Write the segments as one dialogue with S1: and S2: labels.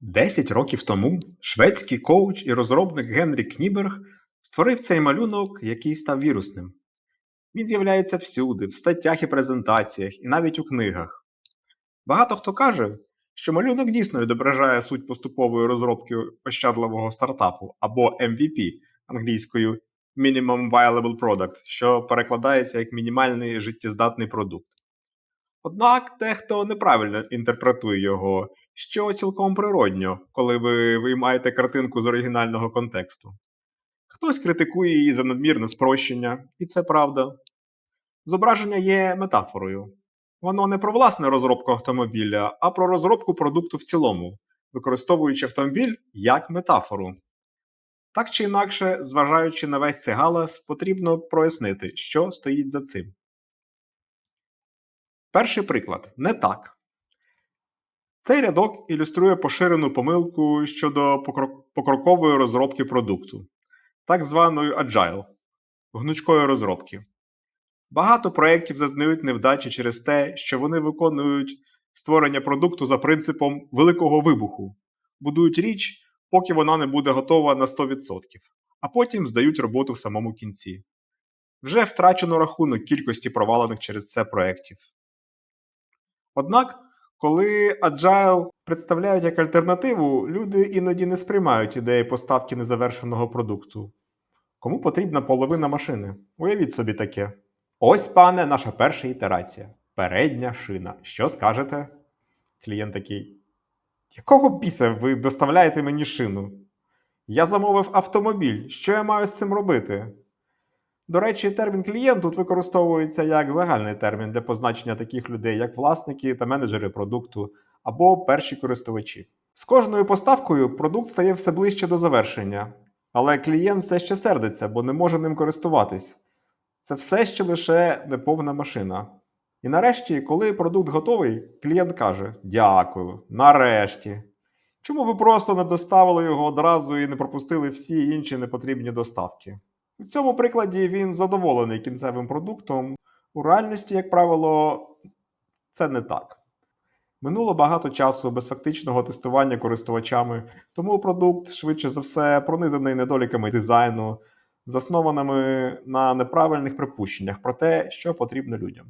S1: Десять років тому шведський коуч і розробник Генрі Кніберг створив цей малюнок, який став вірусним. Він з'являється всюди, в статтях і презентаціях, і навіть у книгах. Багато хто каже, що малюнок дійсно відображає суть поступової розробки ощадливого стартапу або MVP англійською Minimum Viable Product, що перекладається як мінімальний життєздатний продукт. Однак дехто неправильно інтерпретує його, що цілком природньо, коли ви виймаєте картинку з оригінального контексту. Хтось критикує її за надмірне спрощення, і це правда. Зображення є метафорою. Воно не про власне розробку автомобіля, а про розробку продукту в цілому, використовуючи автомобіль як метафору. Так чи інакше, зважаючи на весь цей галас, потрібно прояснити, що стоїть за цим. Перший приклад не так. Цей рядок ілюструє поширену помилку щодо покрокової розробки продукту, так званої agile, гнучкої розробки. Багато проєктів зазнають невдачі через те, що вони виконують створення продукту за принципом великого вибуху, будують річ, поки вона не буде готова на 100%, а потім здають роботу в самому кінці. Вже втрачено рахунок кількості провалених через це проєктів. Однак, коли Agile представляють як альтернативу, люди іноді не сприймають ідеї поставки незавершеного продукту. Кому потрібна половина машини? Уявіть собі таке. Ось, пане, наша перша ітерація. Передня шина. Що скажете? Клієнт такий. Якого біса ви доставляєте мені шину? Я замовив автомобіль. Що я маю з цим робити? До речі, термін клієнт тут використовується як загальний термін для позначення таких людей, як власники та менеджери продукту або перші користувачі. З кожною поставкою продукт стає все ближче до завершення, але клієнт все ще сердиться, бо не може ним користуватись. Це все ще лише неповна машина. І нарешті, коли продукт готовий, клієнт каже: Дякую, нарешті. Чому ви просто не доставили його одразу і не пропустили всі інші непотрібні доставки? У цьому прикладі він задоволений кінцевим продуктом. У реальності, як правило, це не так. Минуло багато часу без фактичного тестування користувачами, тому продукт, швидше за все, пронизаний недоліками дизайну, заснованими на неправильних припущеннях про те, що потрібно людям.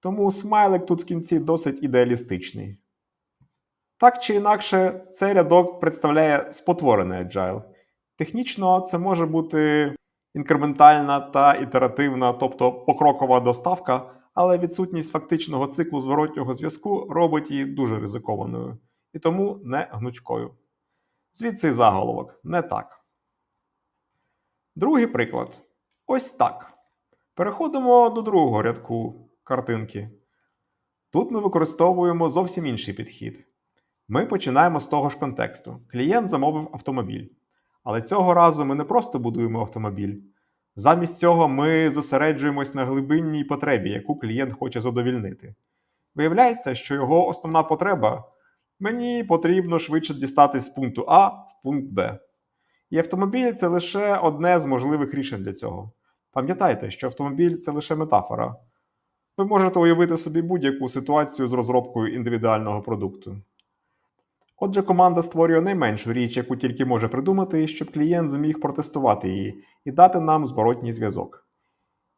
S1: Тому смайлик тут в кінці досить ідеалістичний. Так чи інакше, цей рядок представляє спотворений agile. Технічно це може бути інкрементальна та ітеративна, тобто покрокова доставка, але відсутність фактичного циклу зворотнього зв'язку робить її дуже ризикованою і тому не гнучкою. Звідси заголовок не так. Другий приклад. Ось так. Переходимо до другого рядку картинки. Тут ми використовуємо зовсім інший підхід. Ми починаємо з того ж контексту. Клієнт замовив автомобіль. Але цього разу ми не просто будуємо автомобіль. Замість цього ми зосереджуємось на глибинній потребі, яку клієнт хоче задовільнити. Виявляється, що його основна потреба мені потрібно швидше дістатись з пункту А в пункт Б. І автомобіль це лише одне з можливих рішень для цього. Пам'ятайте, що автомобіль це лише метафора. Ви можете уявити собі будь-яку ситуацію з розробкою індивідуального продукту. Отже, команда створює найменшу річ, яку тільки може придумати, щоб клієнт зміг протестувати її і дати нам зворотній зв'язок.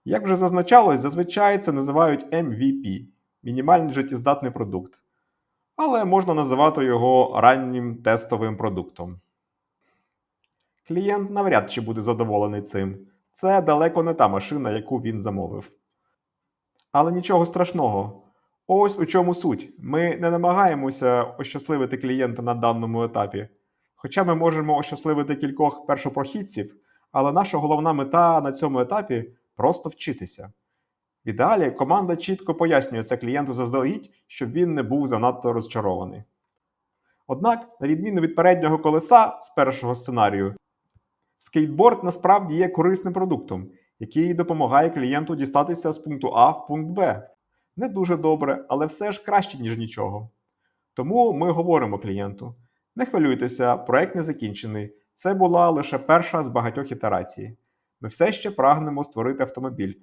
S1: Як вже зазначалось, зазвичай це називають MVP мінімальний життєздатний продукт, але можна називати його раннім тестовим продуктом. Клієнт навряд чи буде задоволений цим. Це далеко не та машина, яку він замовив. Але нічого страшного. Ось у чому суть. Ми не намагаємося ощасливити клієнта на даному етапі. Хоча ми можемо ощасливити кількох першопрохідців, але наша головна мета на цьому етапі просто вчитися. В ідеалі команда чітко пояснює це клієнту заздалегідь, щоб він не був занадто розчарований. Однак, на відміну від переднього колеса з першого сценарію, скейтборд насправді є корисним продуктом, який допомагає клієнту дістатися з пункту А в пункт Б. Не дуже добре, але все ж краще, ніж нічого. Тому ми говоримо клієнту: не хвилюйтеся, проект не закінчений. Це була лише перша з багатьох ітерацій. Ми все ще прагнемо створити автомобіль.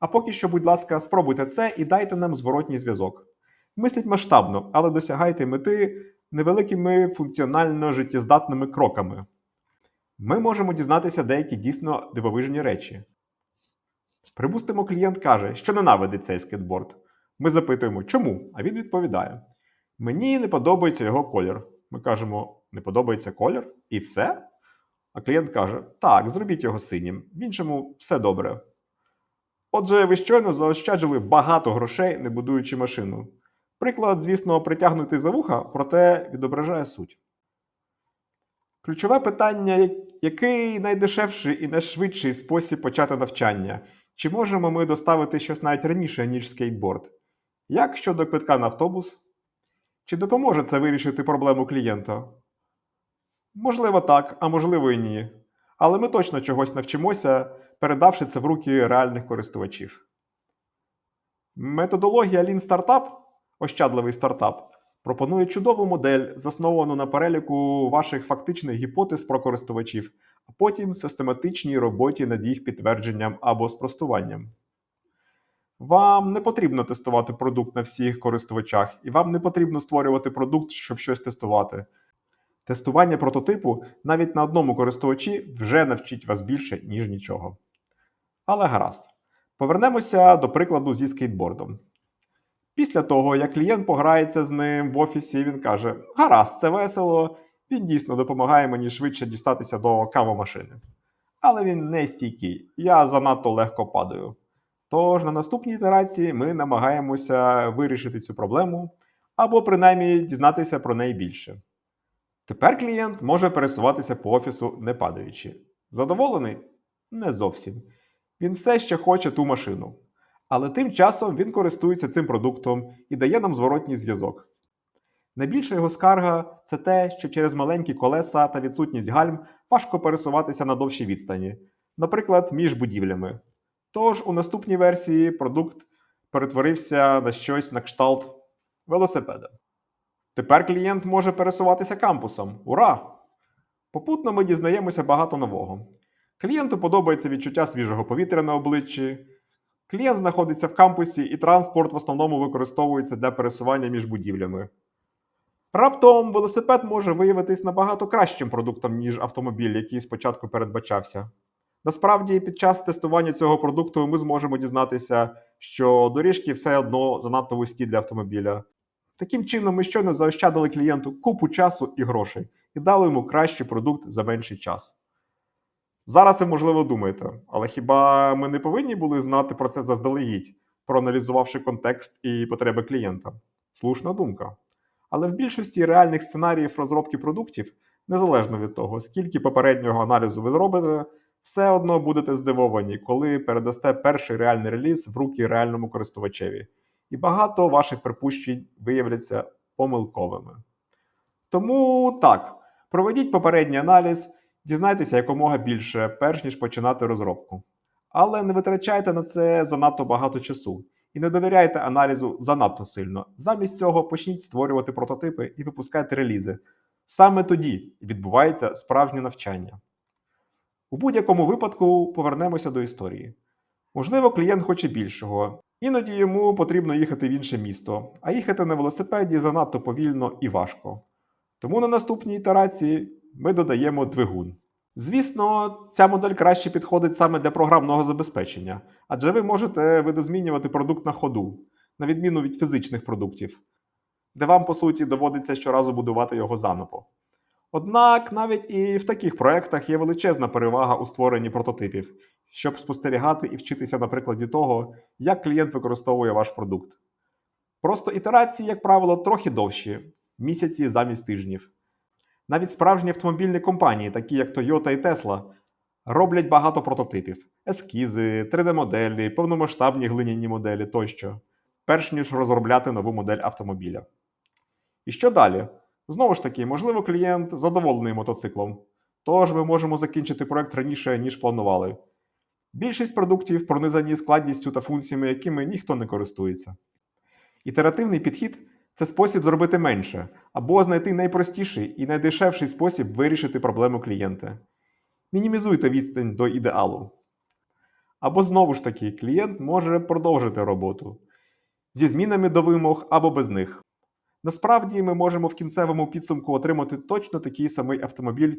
S1: А поки що, будь ласка, спробуйте це і дайте нам зворотній зв'язок. Мисліть масштабно, але досягайте мети невеликими функціонально життєздатними кроками. Ми можемо дізнатися деякі дійсно дивовижні речі. Припустимо, клієнт каже, що ненавидить цей скейтборд. Ми запитуємо, чому? А він відповідає: Мені не подобається його колір. Ми кажемо, не подобається колір? І все? А клієнт каже: Так, зробіть його синім, в іншому все добре. Отже, ви щойно заощаджили багато грошей, не будуючи машину. Приклад, звісно, притягнутий за вуха, проте відображає суть. Ключове питання: який найдешевший і найшвидший спосіб почати навчання? Чи можемо ми доставити щось навіть раніше, ніж скейтборд? Як щодо квитка на автобус? Чи допоможе це вирішити проблему клієнта? Можливо, так, а можливо і ні. Але ми точно чогось навчимося, передавши це в руки реальних користувачів. Методологія Lean Startup, ощадливий стартап, пропонує чудову модель, засновану на переліку ваших фактичних гіпотез про користувачів, а потім систематичній роботі над їх підтвердженням або спростуванням. Вам не потрібно тестувати продукт на всіх користувачах, і вам не потрібно створювати продукт, щоб щось тестувати. Тестування прототипу навіть на одному користувачі вже навчить вас більше, ніж нічого. Але гаразд. Повернемося до прикладу зі скейтбордом. Після того, як клієнт пограється з ним в офісі, він каже: Гаразд, це весело, він дійсно допомагає мені швидше дістатися до кавомашини. Але він не стійкий, я занадто легко падаю. Тож на наступній ітерації ми намагаємося вирішити цю проблему або принаймні дізнатися про неї більше. Тепер клієнт може пересуватися по офісу не падаючи. Задоволений? Не зовсім. Він все ще хоче ту машину. Але тим часом він користується цим продуктом і дає нам зворотній зв'язок. Найбільша його скарга це те, що через маленькі колеса та відсутність гальм важко пересуватися на довшій відстані, наприклад, між будівлями. Тож у наступній версії продукт перетворився на щось на кшталт велосипеда. Тепер клієнт може пересуватися кампусом. Ура! Попутно ми дізнаємося багато нового. Клієнту подобається відчуття свіжого повітря на обличчі. Клієнт знаходиться в кампусі, і транспорт в основному використовується для пересування між будівлями. Раптом велосипед може виявитись набагато кращим продуктом, ніж автомобіль, який спочатку передбачався. Насправді, під час тестування цього продукту ми зможемо дізнатися, що доріжки все одно занадто вузькі для автомобіля. Таким чином, ми щойно заощадили клієнту купу часу і грошей і дали йому кращий продукт за менший час. Зараз ви, можливо, думаєте, але хіба ми не повинні були знати про це заздалегідь, проаналізувавши контекст і потреби клієнта? Слушна думка. Але в більшості реальних сценаріїв розробки продуктів, незалежно від того, скільки попереднього аналізу ви зробите, все одно будете здивовані, коли передасте перший реальний реліз в руки реальному користувачеві, і багато ваших припущень виявляться помилковими. Тому так, проведіть попередній аналіз, дізнайтеся якомога більше, перш ніж починати розробку. Але не витрачайте на це занадто багато часу і не довіряйте аналізу занадто сильно. Замість цього почніть створювати прототипи і випускайте релізи. Саме тоді відбувається справжнє навчання. У будь-якому випадку повернемося до історії. Можливо, клієнт хоче більшого, іноді йому потрібно їхати в інше місто, а їхати на велосипеді занадто повільно і важко. Тому на наступній ітерації ми додаємо двигун. Звісно, ця модель краще підходить саме для програмного забезпечення, адже ви можете видозмінювати продукт на ходу, на відміну від фізичних продуктів, де вам, по суті, доводиться щоразу будувати його заново. Однак навіть і в таких проєктах є величезна перевага у створенні прототипів, щоб спостерігати і вчитися на прикладі того, як клієнт використовує ваш продукт. Просто ітерації, як правило, трохи довші місяці замість тижнів. Навіть справжні автомобільні компанії, такі як Toyota і Tesla, роблять багато прототипів: ескізи, 3D-моделі, повномасштабні глиняні моделі тощо, перш ніж розробляти нову модель автомобіля. І що далі? Знову ж таки, можливо, клієнт задоволений мотоциклом, тож ми можемо закінчити проект раніше, ніж планували. Більшість продуктів пронизані складністю та функціями, якими ніхто не користується. Ітеративний підхід це спосіб зробити менше, або знайти найпростіший і найдешевший спосіб вирішити проблему клієнта. Мінімізуйте відстань до ідеалу. Або знову ж таки, клієнт може продовжити роботу зі змінами до вимог або без них. Насправді ми можемо в кінцевому підсумку отримати точно такий самий автомобіль,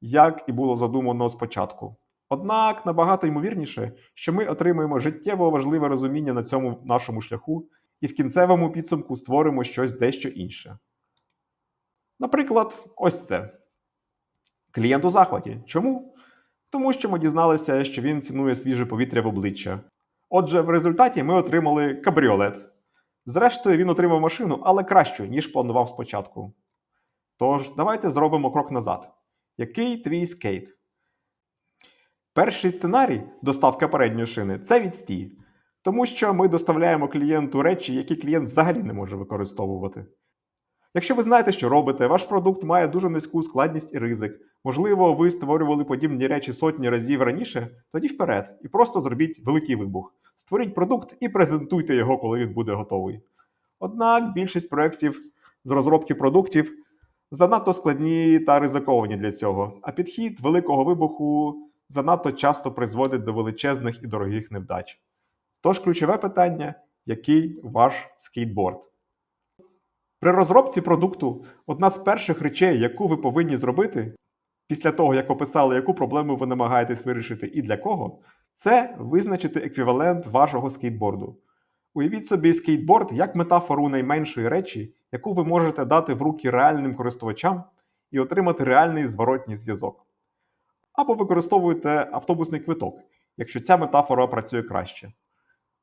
S1: як і було задумано спочатку. Однак набагато ймовірніше, що ми отримаємо життєво важливе розуміння на цьому нашому шляху і в кінцевому підсумку створимо щось дещо інше. Наприклад, ось це. Клієнт у захваті. Чому? Тому що ми дізналися, що він цінує свіже повітря в обличчя. Отже, в результаті ми отримали кабріолет. Зрештою, він отримав машину, але кращу, ніж планував спочатку. Тож, давайте зробимо крок назад. Який твій скейт? Перший сценарій доставка передньої шини це відстій, тому що ми доставляємо клієнту речі, які клієнт взагалі не може використовувати. Якщо ви знаєте, що робите, ваш продукт має дуже низьку складність і ризик. Можливо, ви створювали подібні речі сотні разів раніше, тоді вперед і просто зробіть великий вибух. Створіть продукт і презентуйте його, коли він буде готовий. Однак більшість проєктів з розробки продуктів занадто складні та ризиковані для цього, а підхід великого вибуху занадто часто призводить до величезних і дорогих невдач. Тож ключове питання який ваш скейтборд? При розробці продукту одна з перших речей, яку ви повинні зробити після того, як описали, яку проблему ви намагаєтесь вирішити і для кого, це визначити еквівалент вашого скейтборду. Уявіть собі скейтборд як метафору найменшої речі, яку ви можете дати в руки реальним користувачам і отримати реальний зворотній зв'язок. Або використовуйте автобусний квиток, якщо ця метафора працює краще.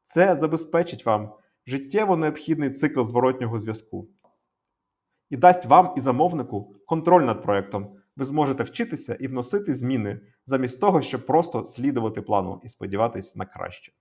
S1: Це забезпечить вам життєво необхідний цикл зворотнього зв'язку і дасть вам і замовнику контроль над проектом. Ви зможете вчитися і вносити зміни замість того, щоб просто слідувати плану і сподіватись на краще.